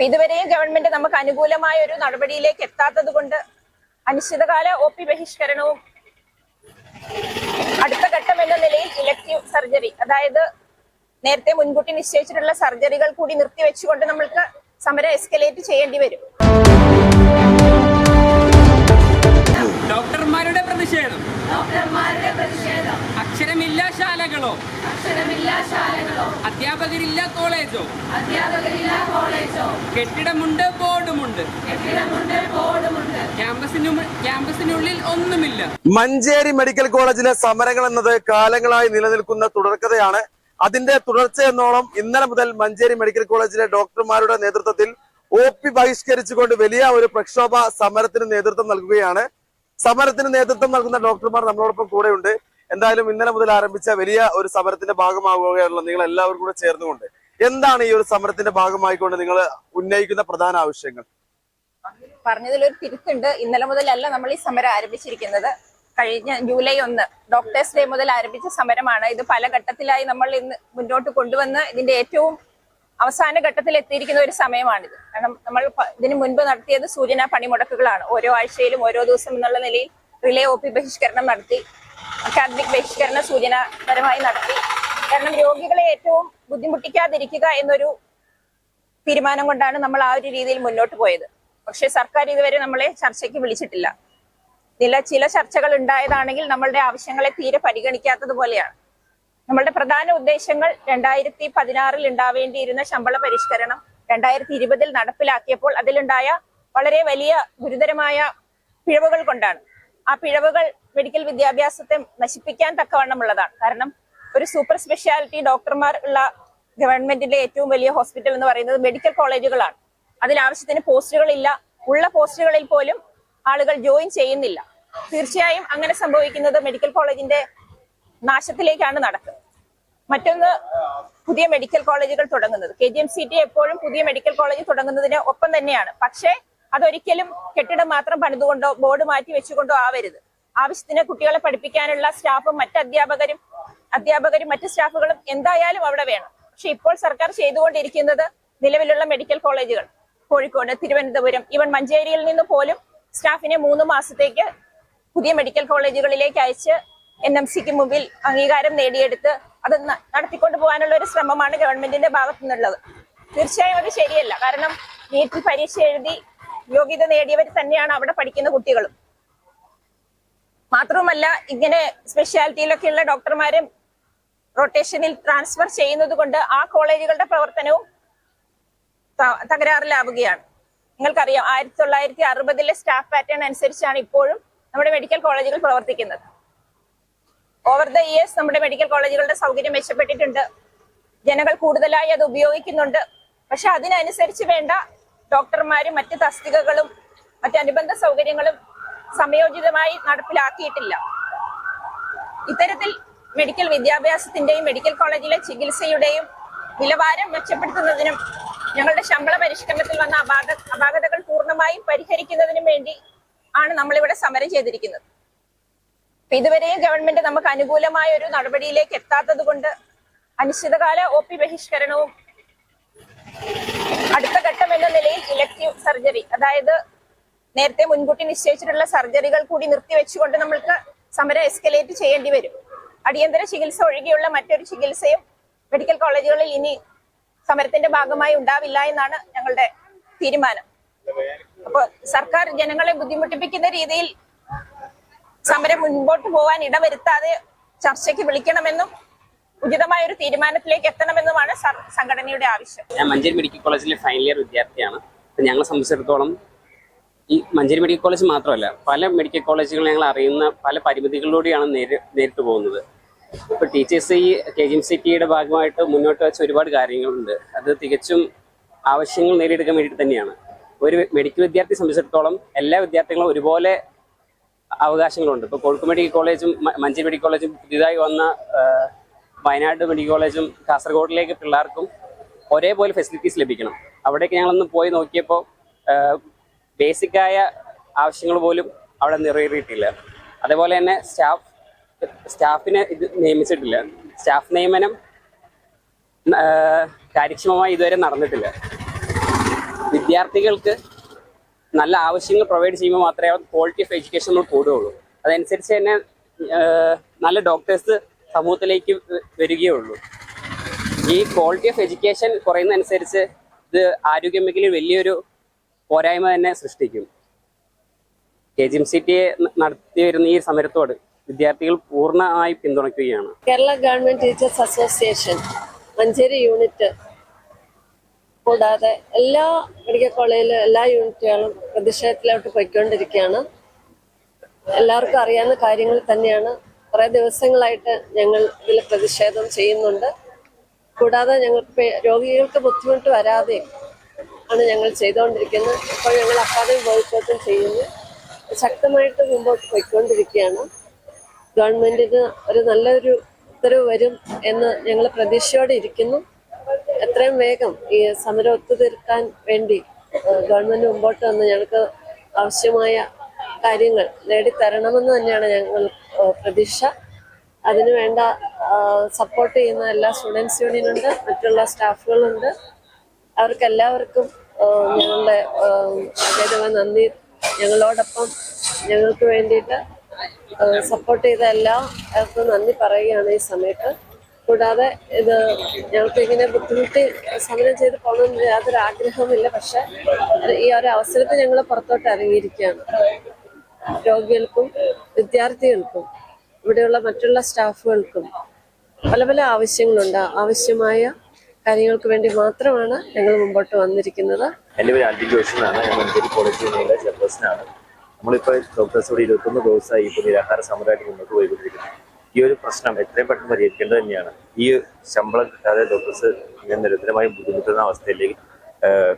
അപ്പൊ ഇതുവരെയും ഗവൺമെന്റ് നമുക്ക് അനുകൂലമായ ഒരു നടപടിയിലേക്ക് എത്താത്തത് കൊണ്ട് അനിശ്ചിതകാല ഒ പി ബഹിഷ്കരണവും അടുത്ത ഘട്ടം എന്ന നിലയിൽ ഇലക്ടീവ് സർജറി അതായത് നേരത്തെ മുൻകൂട്ടി നിശ്ചയിച്ചിട്ടുള്ള സർജറികൾ കൂടി നിർത്തിവെച്ചുകൊണ്ട് നമ്മൾക്ക് സമരം എസ്കലേറ്റ് ചെയ്യേണ്ടി വരും. ഡോക്ടർമാരുടെ പ്രതിഷേധം. അക്ഷരമില്ല ശാലകളോ. അധ്യാപകരില്ല കോളേജോ. കെട്ടിടമുണ്ട് ബോർഡുമുണ്ട്. ക്യാമ്പസിനു ക്യാമ്പസിനുള്ളിൽ ഒന്നുമില്ല. മഞ്ചേരി മെഡിക്കൽ കോളേജിലെ സമരങ്ങൾ എന്നത് കാലങ്ങളായി നിലനിൽക്കുന്ന തുടർക്കഥയാണ്. അതിന്റെ തുടർച്ച എന്നോളം ഇന്നലെ മുതൽ മഞ്ചേരി മെഡിക്കൽ കോളേജിലെ ഡോക്ടർമാരുടെ നേതൃത്വത്തിൽ ഒ പി ബഹിഷ്കരിച്ചുകൊണ്ട് വലിയ ഒരു പ്രക്ഷോഭ സമരത്തിന് നേതൃത്വം നൽകുകയാണ്. സമരത്തിന് നേതൃത്വം നൽകുന്ന ഡോക്ടർമാർ നമ്മളോടൊപ്പം കൂടെയുണ്ട്. എന്തായാലും ഇന്നലെ മുതൽ ആരംഭിച്ച വലിയ ഒരു സമരത്തിന്റെ ഭാഗമാവുകയാണല്ലോ. നിങ്ങൾ എല്ലാവരും കൂടെ ചേർന്നുകൊണ്ട്. എന്താണ് ഈ ഒരു സമരത്തിന്റെ ഭാഗമായിക്കൊണ്ട് നിങ്ങൾ ഉന്നയിക്കുന്ന പ്രധാന ആവശ്യങ്ങൾ? പറഞ്ഞതിൽ ഒരു തിരുത്തുണ്ട്. ഇന്നലെ മുതലല്ല നമ്മൾ ഈ സമരം ആരംഭിച്ചിരിക്കുന്നത്. കഴിഞ്ഞ ജൂലൈ ഒന്ന് ഡോക്ടേഴ്സ് ഡേ മുതൽ ആരംഭിച്ച സമരമാണ്. ഇത് പല ഘട്ടത്തിലായി നമ്മൾ ഇന്ന് മുന്നോട്ട് കൊണ്ടുവന്ന് ഇതിന്റെ ഏറ്റവും അവസാന ഘട്ടത്തിൽ എത്തിയിരിക്കുന്ന ഒരു സമയമാണിത്. കാരണം നമ്മൾ ഇതിനു മുൻപ് നടത്തിയത് സൂചനാ പണിമുടക്കുകളാണ്. ഓരോ ആഴ്ചയിലും ഓരോ ദിവസം എന്നുള്ള നിലയിൽ റിലേ ഒ പി ബഹിഷ്കരണം നടത്തി അക്കാദമിക് ബഹിഷ്കരണ സൂചനാപരമായി നടത്തി. കാരണം രോഗികളെ ഏറ്റവും ബുദ്ധിമുട്ടിക്കാതിരിക്കുക എന്നൊരു തീരുമാനം കൊണ്ടാണ് നമ്മൾ ആ ഒരു രീതിയിൽ മുന്നോട്ട് പോയത്. പക്ഷെ സർക്കാർ ഇതുവരെ നമ്മളെ ചർച്ചയ്ക്ക് വിളിച്ചിട്ടില്ല. ചില ചില ചർച്ചകൾ ഉണ്ടായതാണെങ്കിൽ നമ്മളുടെ ആവശ്യങ്ങളെ തീരെ പരിഗണിക്കാത്തത് പോലെയാണ്. നമ്മളുടെ പ്രധാന ഉദ്ദേശങ്ങൾ രണ്ടായിരത്തി പതിനാറിൽ ഉണ്ടാവേണ്ടിയിരുന്ന ശമ്പള പരിഷ്കരണം രണ്ടായിരത്തി ഇരുപതിൽ നടപ്പിലാക്കിയപ്പോൾ അതിലുണ്ടായ വളരെ വലിയ ഗുരുതരമായ പിഴവുകൾ കൊണ്ടാണ്. ആ പിഴവുകൾ മെഡിക്കൽ വിദ്യാഭ്യാസത്തെ നശിപ്പിക്കാൻ തക്കവണ്ണമുള്ളതാണ്. കാരണം ഒരു സൂപ്പർ സ്പെഷ്യാലിറ്റി ഡോക്ടർമാർ ഉള്ള ഗവൺമെന്റിന്റെ ഏറ്റവും വലിയ ഹോസ്പിറ്റൽ എന്ന് പറയുന്നത് മെഡിക്കൽ കോളേജുകളാണ്. അതിൽ ആവശ്യത്തിന് പോസ്റ്റുകൾ ഇല്ല. ഉള്ള പോസ്റ്റുകളിൽ പോലും ആളുകൾ ജോയിൻ ചെയ്യുന്നില്ല. തീർച്ചയായും അങ്ങനെ സംഭവിക്കുന്നത് മെഡിക്കൽ കോളേജിന്റെ നാശത്തിലേക്കാണ് നടക്കുന്നത്. മറ്റൊന്ന് പുതിയ മെഡിക്കൽ കോളേജുകൾ തുടങ്ങുന്നത്. K G M C T എപ്പോഴും പുതിയ മെഡിക്കൽ കോളേജ് തുടങ്ങുന്നതിന് ഒപ്പം തന്നെയാണ്. പക്ഷേ അതൊരിക്കലും കെട്ടിടം മാത്രം പണിതുകൊണ്ടോ ബോർഡ് മാറ്റി വെച്ചുകൊണ്ടോ ആവരുത്. ആവശ്യത്തിന് കുട്ടികളെ പഠിപ്പിക്കാനുള്ള സ്റ്റാഫും മറ്റ് അധ്യാപകരും അധ്യാപകരും മറ്റ് സ്റ്റാഫുകളും എന്തായാലും അവിടെ വേണം. പക്ഷെ ഇപ്പോൾ സർക്കാർ ചെയ്തുകൊണ്ടിരിക്കുന്നത് നിലവിലുള്ള മെഡിക്കൽ കോളേജുകൾ. കോഴിക്കോട് തിരുവനന്തപുരം ഇവൻ മഞ്ചേരിയിൽ നിന്ന് പോലും സ്റ്റാഫിനെ മൂന്ന് മാസത്തേക്ക് പുതിയ മെഡിക്കൽ കോളേജുകളിലേക്ക് അയച്ച് എൻ എം സിക്ക് മുമ്പിൽ അംഗീകാരം നേടിയെടുത്ത് അത് നടത്തിക്കൊണ്ടു പോകാനുള്ള ഒരു ശ്രമമാണ് ഗവൺമെന്റിന്റെ ഭാഗത്തു നിന്നുള്ളത് തീർച്ചയായും അത് ശരിയല്ല. കാരണം നീറ്റിൽ പരീക്ഷ എഴുതി യോഗ്യത നേടിയവർ തന്നെയാണ് അവിടെ പഠിക്കുന്ന കുട്ടികളും. മാത്രവുമല്ല ഇങ്ങനെ സ്പെഷ്യാലിറ്റിയിലൊക്കെയുള്ള ഡോക്ടർമാരും റൊട്ടേഷനിൽ ട്രാൻസ്ഫർ ചെയ്യുന്നത് കൊണ്ട് ആ കോളേജുകളുടെ പ്രവർത്തനവും തകരാറിലാവുകയാണ്. നിങ്ങൾക്കറിയാം ആയിരത്തി തൊള്ളായിരത്തി അറുപതിലെ സ്റ്റാഫ് പാറ്റേൺ അനുസരിച്ചാണ് ഇപ്പോഴും നമ്മുടെ മെഡിക്കൽ കോളേജുകൾ പ്രവർത്തിക്കുന്നത്. ഓവർ ദ ഇയേഴ്സ് നമ്മുടെ മെഡിക്കൽ കോളേജുകളുടെ സൗകര്യം മെച്ചപ്പെട്ടിട്ടുണ്ട്. ജനങ്ങൾ കൂടുതലായി അത് ഉപയോഗിക്കുന്നുണ്ട്. പക്ഷെ അതിനനുസരിച്ച് വേണ്ട ഡോക്ടർമാരും മറ്റ് തസ്തികകളും മറ്റ് അനുബന്ധ സൗകര്യങ്ങളും സമയോചിതമായി നടപ്പിലാക്കിയിട്ടില്ല. ഇത്തരത്തിൽ മെഡിക്കൽ വിദ്യാഭ്യാസത്തിന്റെയും മെഡിക്കൽ കോളേജിലെ ചികിത്സയുടെയും നിലവാരം മെച്ചപ്പെടുത്തുന്നതിനും ഞങ്ങളുടെ ശമ്പള പരിഷ്കരണത്തിൽ വന്ന അപാക അപാകതകൾ പൂർണമായും പരിഹരിക്കുന്നതിനും വേണ്ടി ആണ് നമ്മളിവിടെ സമരം ചെയ്തിരിക്കുന്നത്. ഇതുവരെയും ഗവൺമെന്റ് നമുക്ക് അനുകൂലമായ ഒരു നടപടിയിലേക്ക് എത്താത്തത് കൊണ്ട് അനിശ്ചിതകാല ഒ പി ബഹിഷ്കരണവും അടുത്ത ഘട്ടം എന്ന നിലയിൽ ഇലക്ടീവ് സർജറി അതായത് നേരത്തെ മുൻകൂട്ടി നിശ്ചയിച്ചിട്ടുള്ള സർജറികൾ കൂടി നിർത്തിവെച്ചുകൊണ്ട് നമ്മൾക്ക് സമരം എസ്കലേറ്റ് ചെയ്യേണ്ടി വരും. അടിയന്തര ചികിത്സ ഒഴികെയുള്ള മറ്റൊരു ചികിത്സയും മെഡിക്കൽ കോളേജുകളിൽ ഇനി സമരത്തിന്റെ ഭാഗമായി ഉണ്ടാവില്ല എന്നാണ് ഞങ്ങളുടെ തീരുമാനം. അപ്പോൾ സർക്കാർ ജനങ്ങളെ ബുദ്ധിമുട്ടിപ്പിക്കുന്ന രീതിയിൽ സമരം മുൻപോട്ട് പോകാൻ ഇടവരുത്താതെ ചർച്ചയ്ക്ക് വിളിക്കണമെന്നും ഉചിതമായ ഒരു തീരുമാനത്തിലേക്ക് എത്തണമെന്നുമാണ് സംഘടനയുടെ ആവശ്യം. ഞാൻ മഞ്ചേരി മെഡിക്കൽ കോളേജിലെ ഫൈനൽ ഇയർ വിദ്യാർത്ഥിയാണ്. ഞങ്ങളെ സംബന്ധിച്ചിടത്തോളം ഈ മഞ്ചേരി മെഡിക്കൽ കോളേജ് മാത്രമല്ല പല മെഡിക്കൽ കോളേജുകൾ ഞങ്ങൾ അറിയുന്ന പല പരിമിതികളിലൂടെയാണ് നേരി നേരിട്ട് പോകുന്നത്. ഇപ്പോൾ ടീച്ചേഴ്സ് ഈ കെ ജി എം സി ടിയുടെ ഭാഗമായിട്ട് മുന്നോട്ട് വെച്ച ഒരുപാട് കാര്യങ്ങളുണ്ട്. അത് തികച്ചും ആവശ്യങ്ങൾ നേടിയെടുക്കാൻ വേണ്ടിയിട്ട് തന്നെയാണ്. ഒരു മെഡിക്കൽ വിദ്യാർത്ഥിയെ സംബന്ധിച്ചിടത്തോളം എല്ലാ വിദ്യാർത്ഥികളും ഒരുപോലെ അവകാശങ്ങളുണ്ട്. ഇപ്പോൾ കോഴിക്കോട് മെഡിക്കൽ കോളേജും മഞ്ചേരി മെഡിക്കൽ കോളേജും പുതിയതായി വന്ന വയനാട് മെഡിക്കൽ കോളേജും കാസർഗോഡിലേക്ക് പിള്ളേർക്കും ഒരേപോലെ ഫെസിലിറ്റീസ് ലഭിക്കണം. അവിടേക്ക് ഞങ്ങളൊന്ന് പോയി നോക്കിയപ്പോൾ ബേസിക്കായ ആവശ്യങ്ങൾ പോലും അവിടെ നിറവേറിയിട്ടില്ല. അതേപോലെ തന്നെ സ്റ്റാഫ് സ്റ്റാഫിനെ ഇത് നിയമിച്ചിട്ടില്ല. സ്റ്റാഫ് നിയമനം കാര്യക്ഷമമായി ഇതുവരെ നടന്നിട്ടില്ല. വിദ്യാർത്ഥികൾക്ക് നല്ല ആവശ്യങ്ങൾ പ്രൊവൈഡ് ചെയ്യുമ്പോൾ മാത്രമേ ക്വാളിറ്റി ഓഫ് എഡ്യൂക്കേഷൻ നമ്മൾ കൂടുകയുള്ളൂ. അതനുസരിച്ച് തന്നെ നല്ല ഡോക്ടേഴ്സ് സമൂഹത്തിലേക്ക് വരികയേ വരികയുള്ളൂ. ഈ ക്വാളിറ്റി ഓഫ് എഡ്യൂക്കേഷൻ കുറയുന്നതനുസരിച്ച് ഇത് ആരോഗ്യ മേഖലയിൽ വലിയൊരു പോരായ്മ തന്നെ സൃഷ്ടിക്കും. K G M C T നടത്തി വരുന്ന ഈ സമരത്തോട് വിദ്യാർത്ഥികൾ പൂർണമായി പിന്തുണയ്ക്കുകയാണ്. Kerala government teachers association Manjeri unit കൂടാതെ എല്ലാ മെഡിക്കൽ കോളേജിലും എല്ലാ യൂണിറ്റുകളും പ്രതിഷേധത്തിലോട്ട് പോയിക്കൊണ്ടിരിക്കുകയാണ്. എല്ലാവർക്കും അറിയാവുന്ന കാര്യങ്ങൾ തന്നെയാണ്. കുറേ ദിവസങ്ങളായിട്ട് ഞങ്ങൾ ഇതിൽ പ്രതിഷേധം ചെയ്യുന്നുണ്ട്. കൂടാതെ ഞങ്ങൾക്ക് രോഗികൾക്ക് ബുദ്ധിമുട്ട് വരാതെ ആണ് ഞങ്ങൾ ചെയ്തുകൊണ്ടിരിക്കുന്നത്. ഇപ്പോൾ ഞങ്ങൾ അക്കാദമി ബോയ്ക്കോട്ടും ചെയ്യുന്നു. ശക്തമായിട്ട് മുമ്പോട്ട് പോയിക്കൊണ്ടിരിക്കുകയാണ്. ഗവൺമെന്റിന് ഒരു നല്ലൊരു ഉത്തരവ് വരും എന്ന് ഞങ്ങൾ പ്രതീക്ഷയോടെ ഇരിക്കുന്നു. എത്രയും വേഗം ഈ സമരം ഒത്തുതീർക്കാൻ വേണ്ടി ഗവൺമെന്റ് മുമ്പോട്ട് വന്ന് ഞങ്ങൾക്ക് ആവശ്യമായ കാര്യങ്ങൾ നേടിത്തരണമെന്ന് തന്നെയാണ് ഞങ്ങൾ പ്രതീക്ഷ. അതിനുവേണ്ട സപ്പോർട്ട് ചെയ്യുന്ന എല്ലാ സ്റ്റുഡൻസ് യൂണിയനുണ്ട് മറ്റുള്ള സ്റ്റാഫുകളുണ്ട് അവർക്ക് എല്ലാവർക്കും ഏഹ്, ഞങ്ങളുടെ അഗൈതമായ നന്ദി. ഞങ്ങളോടൊപ്പം ഞങ്ങൾക്ക് വേണ്ടിയിട്ട് സപ്പോർട്ട് ചെയ്ത എല്ലാവർക്കും നന്ദി പറയുകയാണ് ഈ സമയത്ത്. കൂടാതെ ഇത് ഞങ്ങൾക്ക് ഇങ്ങനെ ബുദ്ധിമുട്ടി സമരം ചെയ്ത് പോകണമെന്ന് യാതൊരു ആഗ്രഹവുമില്ല. പക്ഷെ ഈ ഒരു അവസരത്തിൽ ഞങ്ങൾ പുറത്തോട്ട് ഇറങ്ങിയിരിക്കുകയാണ്. രോഗികൾക്കും വിദ്യാർത്ഥികൾക്കും ഇവിടെയുള്ള മറ്റുള്ള സ്റ്റാഫുകൾക്കും പല പല ആവശ്യങ്ങളുണ്ട്. ആവശ്യമായ കാര്യങ്ങൾക്ക് വേണ്ടി മാത്രമാണ് ഞങ്ങൾ മുമ്പോട്ട് വന്നിരിക്കുന്നത്. എന്റെ പേര് ആന്റി ജോഷി എന്നാണ് ഞാൻ മഞ്ചേരി കോളേജ് യൂണിയനിലെ നമ്മളിപ്പോൾ ഡോക്ടേഴ്സോട് ഇരുപത്തൊന്ന് ദിവസമായി ഇപ്പോൾ നിരാഹാര സമരമായിട്ട് മുന്നോട്ട് പോയിക്കൊണ്ടിരിക്കുന്നത് ഈ ഒരു പ്രശ്നം എത്രയും പെട്ടെന്ന് പരിഹരിക്കേണ്ടത് തന്നെയാണ്. ഈ ശമ്പളം കിട്ടാതെ ഡോക്ടേഴ്സ് ഇങ്ങനെ നിരന്തരമായി ബുദ്ധിമുട്ടുന്ന അവസ്ഥയിലേക്ക്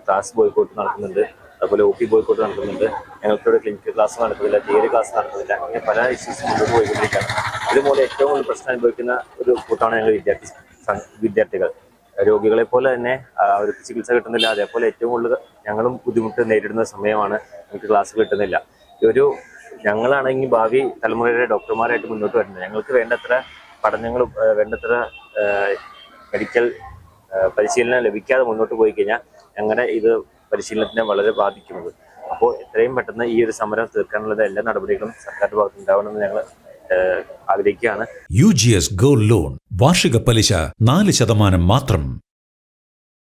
ക്ലാസ് ബോയ്ക്കോട്ട് നടക്കുന്നുണ്ട്. അതുപോലെ ഒ പി ബോയ്ക്കോട്ട് നടക്കുന്നുണ്ട്. ഞങ്ങൾക്കിവിടെ ക്ലിനിക്കൽ ക്ലാസ് നടക്കുന്നില്ല തിയറി ക്ലാസ് നടക്കുന്നില്ല. അങ്ങനെ പല ഇഷ്യൂസ് മുന്നോട്ട് പോയിക്കൊണ്ടിരിക്കുകയാണ്. ഇതുപോലെ ഏറ്റവും കൂടുതൽ പ്രശ്നം അനുഭവിക്കുന്ന ഒരു കൂട്ടമാണ് ഞങ്ങൾ വിദ്യാർത്ഥി വിദ്യാർത്ഥികൾ. രോഗികളെ പോലെ തന്നെ അവർക്ക് ചികിത്സ കിട്ടുന്നില്ല. അതേപോലെ ഏറ്റവും കൂടുതൽ ഞങ്ങളും ബുദ്ധിമുട്ട് നേരിടുന്ന സമയമാണ് ഞങ്ങൾക്ക് ക്ലാസ് കിട്ടുന്നില്ല. ഒരു ഞങ്ങളാണെങ്കിൽ ഭാവി തലമുറയുടെ ഡോക്ടർമാരായിട്ട് മുന്നോട്ട് വരുന്നത്. ഞങ്ങൾക്ക് വേണ്ടത്ര പഠനങ്ങളും വേണ്ടത്ര മെഡിക്കൽ പരിശീലനം ലഭിക്കാതെ മുന്നോട്ട് പോയി കഴിഞ്ഞാൽ ഞങ്ങളുടെ ഇത് പരിശീലനത്തിനെ വളരെ ബാധിക്കുന്നത്. അപ്പോൾ എത്രയും പെട്ടെന്ന് ഈ ഒരു സമരം തീർക്കാനുള്ള എല്ലാ നടപടികളും സർക്കാരിന്റെ ഭാഗത്ത് ഉണ്ടാവണമെന്ന് ഞങ്ങൾ ആഗ്രഹിക്കുകയാണ്. U G S gold loan വാർഷിക പലിശ നാല് ശതമാനം മാത്രം.